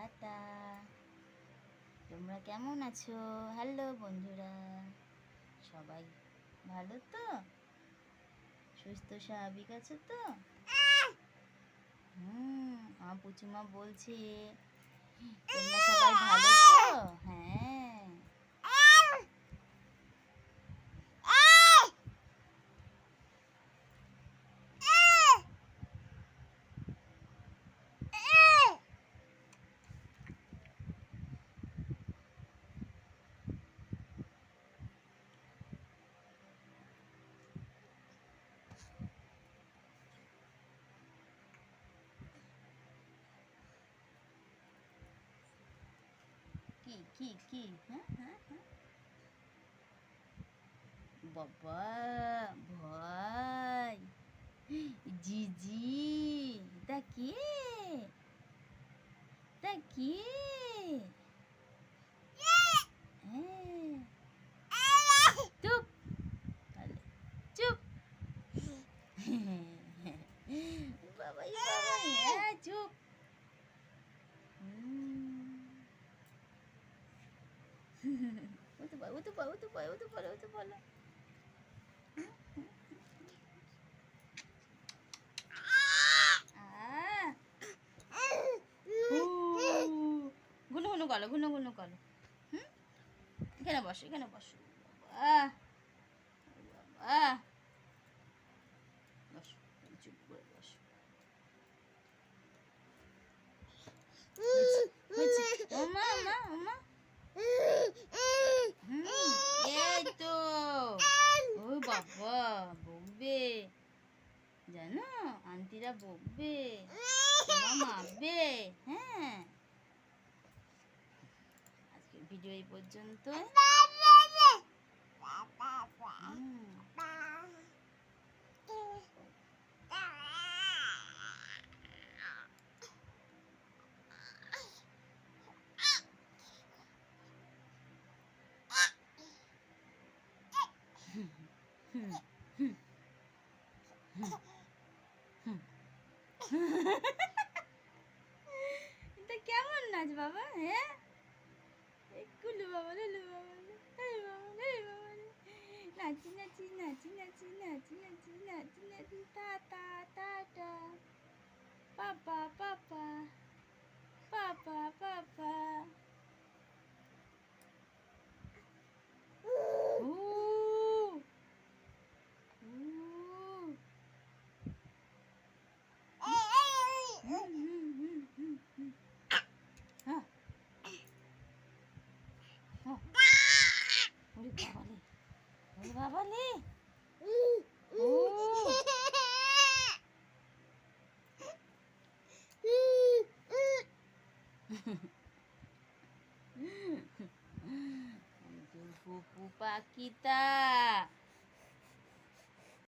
Tata. তোমরা কেমন আছো? হ্যালো বন্ধুরা। সবাই ভালো তো? সুস্থ, স্বাভাবিক আছে তো? হুম, আমার পুচুমা বলছে, তোমরা সবাই ভালো তো হ্যাঁ কি কি? হ্যাঁ হ্যাঁ হ্যাঁ। বাবা, ভাই। জিজি, তা কে? তা কে? হ্যাঁ। চুপ। চুপ। উঁচু পা উঁচু পা উঁচু পা উঁচু পড়ো উঁচু পড়ো ঘুনো ঘুনো করো ঘুনো ঘুনো করো হুম এখানে বসো এখানে বসো আহ আহ বসো চুপ করে বসো ওমা বকবে। জানো? আন্টিরা বকবে। মারবে হ্যাঁ। আজকের ভিডিও এই পর্যন্ত। এটা কেমন নাচ বাবা হ্যাঁ? কুলু বাবা লুলু বাবা এই বাবা এই বাবা নাচি নাচি নাচি নাচি নাচি নাচি নাচি নাচি, তা তা টা টা পা পাপা পাপা Di bawah ni. Oh. Pupa kita. Pupa kita.